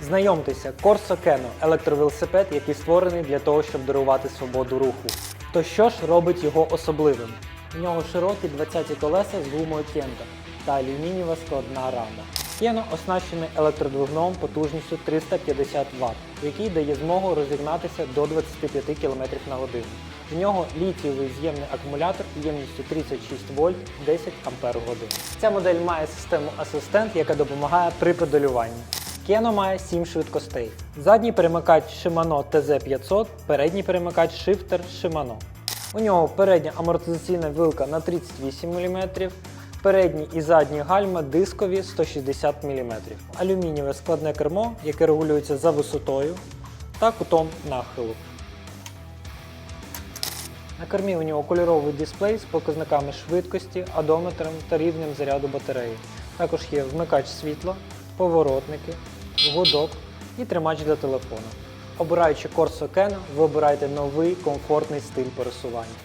Знайомтеся, Corso Keno – електровелосипед, який створений для того, щоб дарувати свободу руху. То що ж робить його особливим? У нього широкі 20 колеса з гумою Kenda та алюмінієва складна рама. Кено оснащений електродвигуном потужністю 350 Вт, який дає змогу розігнатися до 25 км на годину. В нього літієвий з'ємний акумулятор ємністю 36 вольт 10 ампер годин. Ця модель має систему асистент, яка допомагає при педалюванні. Кено має 7 швидкостей. Задній перемикач Shimano TZ500, передній перемикач Shifter Shimano. У нього передня амортизаційна вилка на 38 мм, передні і задні гальма дискові 160 мм, алюмінієве складне кермо, яке регулюється за висотою та кутом нахилу. На кермі у нього кольоровий дисплей з показниками швидкості, одометром та рівнем заряду батареї. Також є вмикач світла, поворотники, гудок і тримач для телефону. Обираючи Corso Ken, ви обираєте новий комфортний стиль пересування.